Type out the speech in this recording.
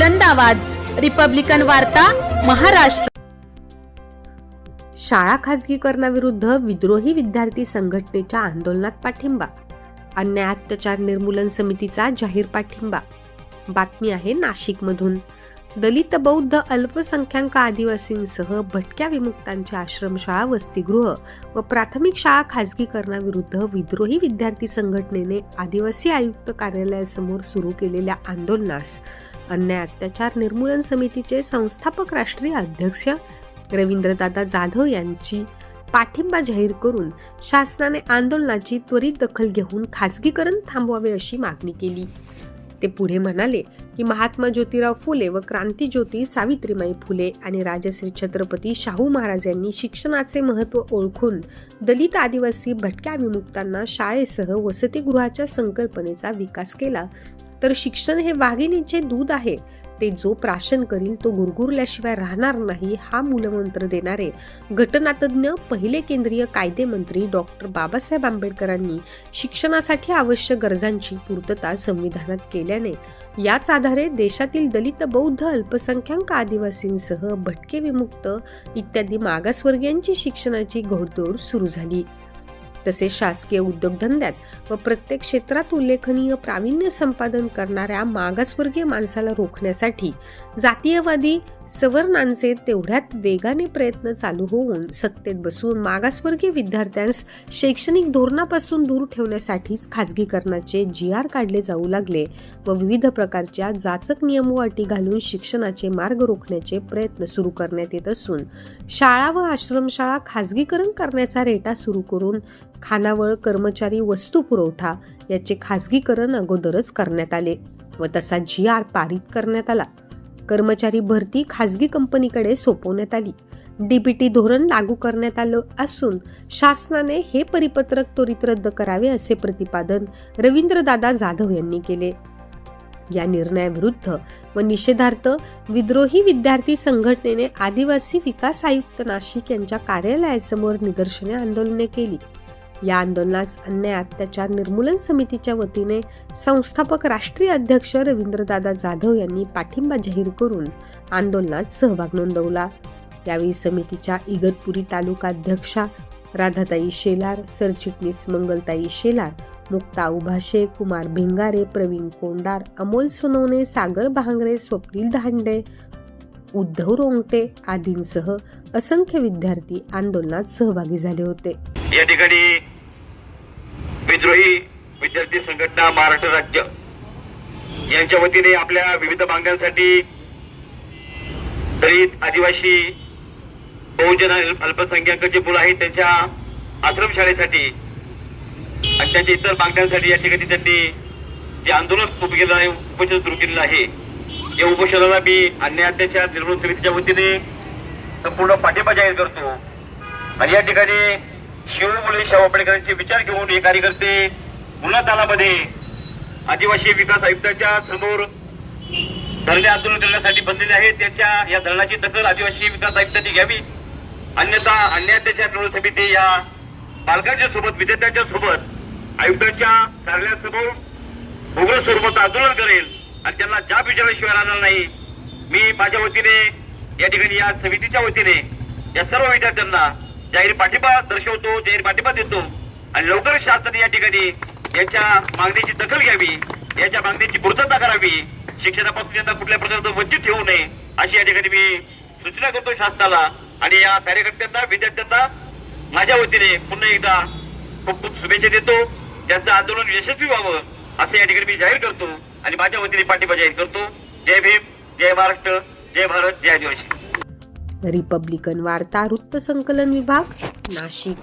बुलंद आवाज. रिपब्लिकन वार्ता महाराष्ट्र. शाळा खाजगीकरणाविरुद्ध विद्रोही विद्यार्थी संघटनेच्या आंदोलनात पाठिंबा. अन्याय अत्याचार निर्मूलन समितीचा जाहीर पाठिंबा. बातमी आहे नाशिकमधून. दलित बौद्ध अल्पसंख्याक आदिवासींसह भटक्या विमुक्तांच्या आश्रमशाळा वसतिगृह व प्राथमिक शाळा खाजगीकरणाविरुद्ध विद्रोही विद्यार्थी संघटनेने आदिवासी आयुक्त कार्यालयासमोर सुरू केलेल्या आंदोलनास अन्याय अत्याचार निर्मूलन समितीचे संस्थापक राष्ट्रीय अध्यक्ष रवींद्रदादा जाधव यांची पाठिंबा जाहीर करून शासनाने आंदोलनाची त्वरित दखल घेऊन खासगीकरण थांबवावे अशी मागणी केली. ते पुढे म्हणाले की महात्मा ज्योतिराव फुले व क्रांतीज्योती सावित्रीमाई फुले आणि राजश्री छत्रपती शाहू महाराज यांनी शिक्षणाचे महत्त्व ओळखून दलित आदिवासी भटक्या विमुक्तांना शाळेसह वसतिगृहाच्या संकल्पनेचा विकास केला. तर शिक्षण हे वाघिणीचे दूध आहे. ते जो प्राशन करील तो गुरगुरल्याशिवाय राहणार नाही हा मूलमंत्र देणारे घटनातज्ञ पहिले केंद्रीय कायदे मंत्री डॉक्टर बाबासाहेब आंबेडकरांनी शिक्षणासाठी आवश्यक गरजांची पूर्तता संविधानात केल्याने याच आधारे देशातील दलित बौद्ध अल्पसंख्याक आदिवासींसह भटके विमुक्त इत्यादी मागासवर्गीयांची शिक्षणाची घोडदौड सुरू झाली. तसेच शासकीय उद्योगधंद्यात व प्रत्येक क्षेत्रात उल्लेखनीय प्रावीण्य संपादन करणाऱ्या मागासवर्गीय माणसाला रोखण्यासाठी जातीयवादी सवर्णांचे तेवढ्यात वेगाने प्रयत्न चालू होऊन सत्तेत बसून मागासवर्गीय विद्यार्थ्यांस शैक्षणिक धोरणापासून दूर ठेवण्यासाठीच खाजगीकरणाचे जी आर काढले जाऊ लागले व विविध प्रकारच्या जाचक नियम व अटी घालून शिक्षणाचे मार्ग रोखण्याचे प्रयत्न सुरू करण्यात येत असून शाळा व आश्रमशाळा खाजगीकरण करण्याचा रेटा सुरू करून खानावळ कर्मचारी वस्तू पुरवठा याचे खाजगीकरण अगोदरच करण्यात आले व तसा जी आर पारित करण्यात आला. कर्मचारी भरती खाजगी कंपनीकडे सोपवण्यात आली. डीबीटी धोरण लागू करण्यात आलं असून शासनाने हे परिपत्रक त्वरित रद्द करावे असे प्रतिपादन रवींद्रदादा जाधव यांनी केले. या निर्णयाविरुद्ध व निषेधार्थ विद्रोही विद्यार्थी संघटनेने आदिवासी विकास आयुक्त नाशिक यांच्या कार्यालयासमोर निदर्शने आंदोलने केली. या आंदोलनास अन्याय अत्याचार निर्मूलन समितीच्या वतीने संस्थापक राष्ट्रीय अध्यक्ष रवींद्रदादा जाधव यांनी पाठिंबा जाहीर करून आंदोलनात सहभाग नोंदवला. यावेळी समितीच्या इगतपुरी तालुका अध्यक्षा राधाताई शेलार सरचिटणीस मंगलताई शेलार मुक्ता उभाशे कुमार भिंगारे प्रवीण कोंडार अमोल सोनवणे सागर भांगरे स्वप्नील धांडे उद्धव रोंगटे आदींसह असंख्य विद्यार्थी आंदोलनात सहभागी झाले होते. या ठिकाणी विद्रोही विद्यार्थी संघटना महाराष्ट्र राज्य. यांच्या वतीने आपल्या विविध मागण्यांसाठी दलित आदिवासी बहुजन आणि अल्पसंख्याक जे मुलं आहेत त्यांच्या आश्रमशाळेसाठी आणि त्यांच्या इतर मागण्यांसाठी या ठिकाणी त्यांनी जे आंदोलन सुरू केलं आहे उपोषण सुरू केलेलं आहे या उपोषणाला मी अन्य अत्याचार निर्मूलन समितीच्या वतीने संपूर्ण पाठिंबा जाहीर करतो. आणि या ठिकाणी शिव मुले शाहू आंबेडकरांचे विचार घेऊन हे कार्यकर्ते मुला तालामध्ये आदिवासी विकास आयुक्ताच्या समोर धरणे आंदोलन करण्यासाठी बसलेले आहेत. त्याच्या या धरणाची दखल आदिवासी विकास आयुक्तांनी घ्यावी. अन्यथा अन्यायाच्या निर्णय समिती या पालकांच्या सोबत विद्यार्थ्यांच्या सोबत आयुक्तांच्या कार्यालयासमोर उग्र स्वरूपात आंदोलन करेल आणि त्यांना जाब विचारल्याशिवाय राहणार नाही. मी माझ्या वतीने या ठिकाणी या समितीच्या वतीने या सर्व विद्यार्थ्यांना जाहीर पाठिंबा दर्शवतो जाहीर पाठिंबा देतो. आणि लवकरच शासनाने या ठिकाणी याच्या मागणीची दखल घ्यावी याच्या मागणीची पूर्तता करावी. शिक्षणापासून यांना कुठल्या प्रकारचं वंचित ठेवू नये अशी या ठिकाणी मी सूचना करतो शासनाला. आणि या कार्यकर्त्यांना विद्यार्थ्यांना माझ्या वतीने पुन्हा एकदा खूप खूप शुभेच्छा देतो. त्यांचं आंदोलन यशस्वी व्हावं असं या ठिकाणी मी जाहीर करतो. आणि माझ्या वतीने पाठिंबा जाहीर करतो. जय भीम जय महाराष्ट्र जय भारत जय आदिवासी. रिपब्लिकन वार्ता वृत्तसंकलन विभाग नाशिक.